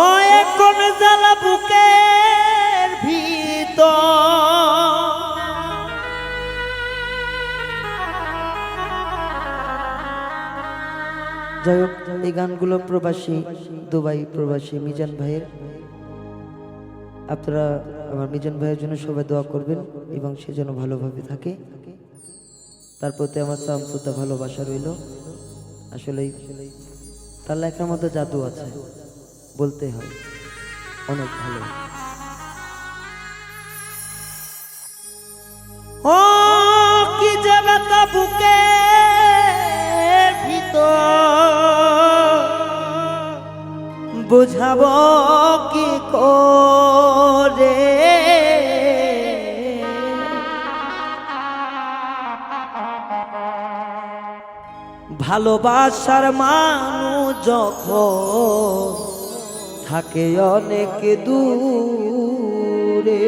ও এখন জ্বালা বুকের যাই হোক, এই গানগুলো প্রবাসী, দুবাই প্রবাসী মিজান ভাইয়ের। আপনারা আমার মিজান ভাইয়ের জন্য সবাই দোয়া করবেন এবং সে যেন ভালোভাবে থাকে। তার প্রতি আমার চামচুতা ভালোবাসা রইল। আসলেই তার লেখার মধ্যে জাদু আছে। বলতে হয়। অনেক ভালো। ও কি ব্যথা বুকে বুঝাবো কি করে? ভালোবাসার মানুষ যখন থাকে অনেক দূরে।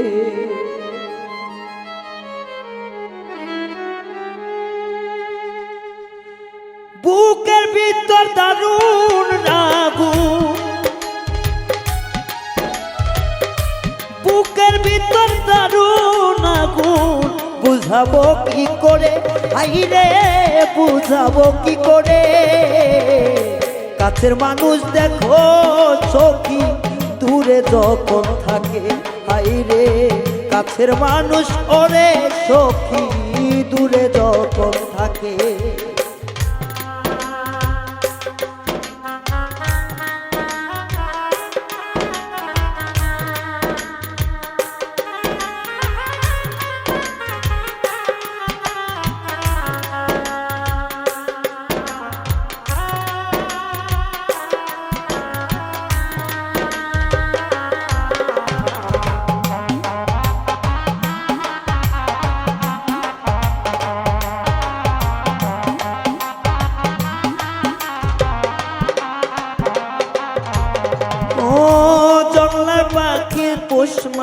বুকের ভিতর দারুণ আগুন। বুকের ভিতর দারুণ আগুন। বুঝাবো কি করে? আইরে বুঝাবো কি করে? কাছের মানুষ দেখো চোখি দূরে যখন থাকে হাইরে কাছের মানুষ ওরে সখী দূরে যখন থাকে।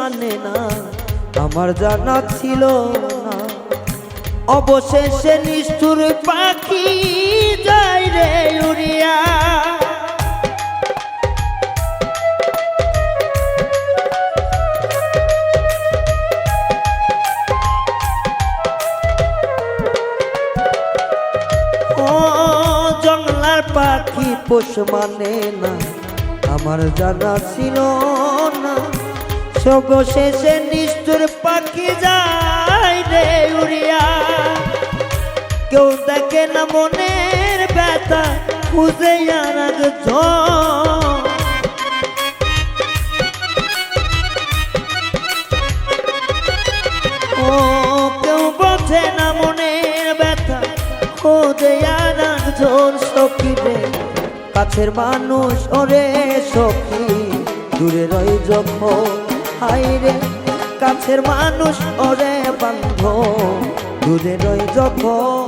মানে না। আমার জানা ছিল না। অবশেষে নিষ্ঠুর পাখি যাই রে উড়িয়া। পাখি পোষ মানে না। আমার জানা ছিল না। সবশেষে নিষ্ঠুর পাখি যায় রে উড়িয়া। কেউ দেখে না মনের ব্যথা, খুঁজে আর ও, কেউ বোঝে না মনের ব্যথা, খোঁজে আর একজন সখী রে কাছের মানুষ ওরে সখী, দূরে রই যখন হাই রে কাছের মানুষ ওরে বান্ধ দূরে রই যখন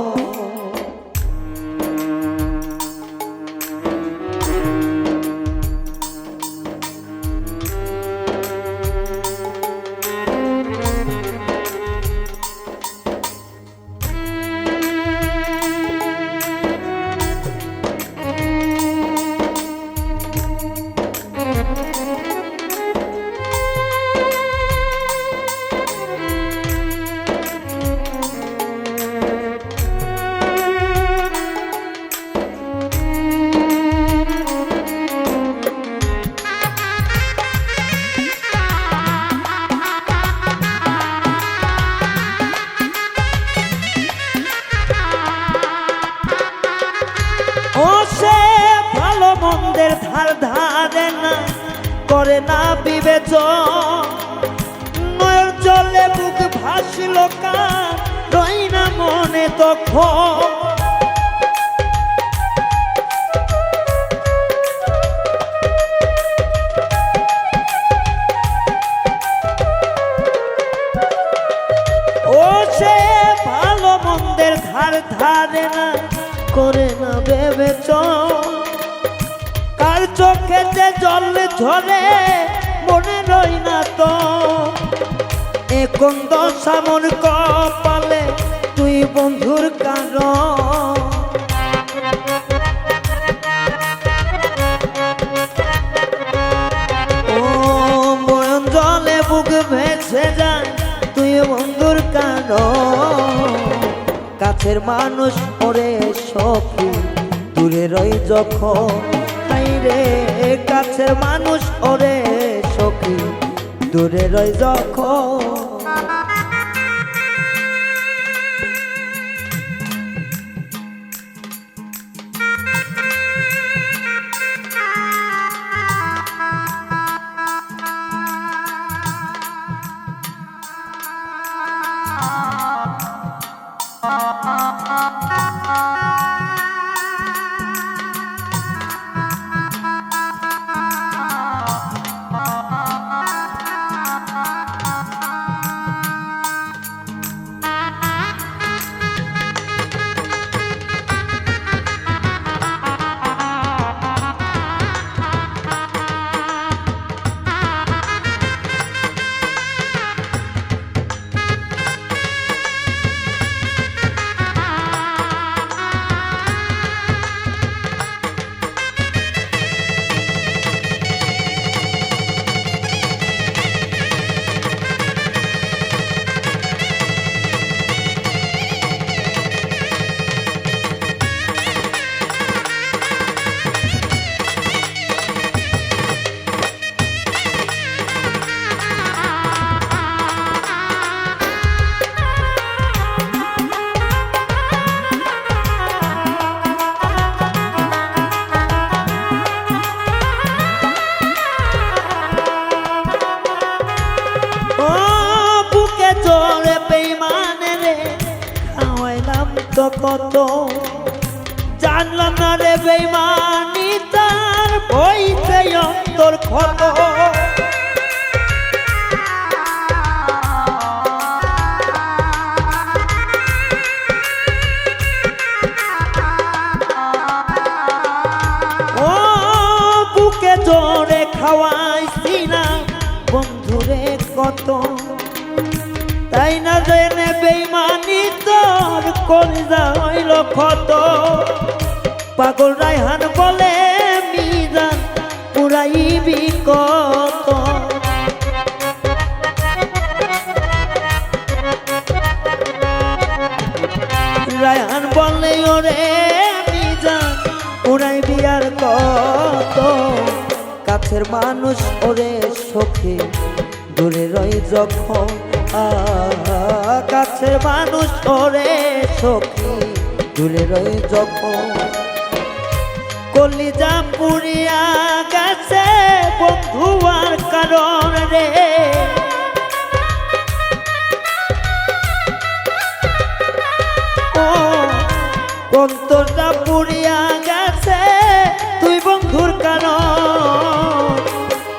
ধার করে না বিবেচন। নয়ের জলে বুক ভাসিল কার রই না মনে তখন। ধার ধারে না, করে না ভেবেছ চোখে জল ঝরে, মনে রই না তো। এখন দশামন কপালে, তুই বন্ধুর কার জলে তুই বন্ধুর কাছের মানুষ পরে সখী, দূরে রই যখন হাই রে কাছের মানুষ ওরে সখী। দূরে রয় যখন তো কত? জানলাম না রে বেইমানি তার বইতে অন্তর ক্ষত জোরে খাওয়াইছি না, বন্ধুরে কত? তাই না কলিজা হইল ক্ষত। পাগল রায়হান বলে মিজান উড়াইবি কত? রায়হান বলে ওরে মিজান উড়াইবি আর কত? কাছের মানুষ ওরে সখী দূরে রই যখন আ, কাছের মানুষ ওরে সখী দূরে রই যখন কলিজা পুরিয়া গেছে বন্ধু আর কারণ রে। অন্তরটা পুরিয়া গেছে তুই বন্ধুর কারণ।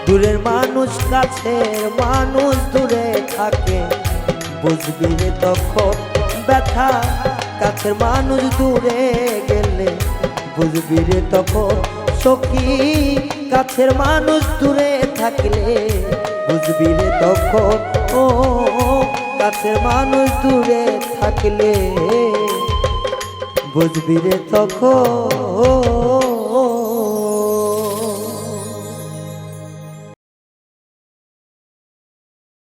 দূরের মানুষ, কাছের মানুষ দূরে থাকে। বুঝবি রে তখন ব্যথা। কাছের মানুষ দূরে গেলে বুঝবি রে তখন সখী। কাছের মানুষ দূরে থাকলে বুঝবি রে তখন, ও, কাছের মানুষ দূরে থাকলে বুঝবি রে তখন।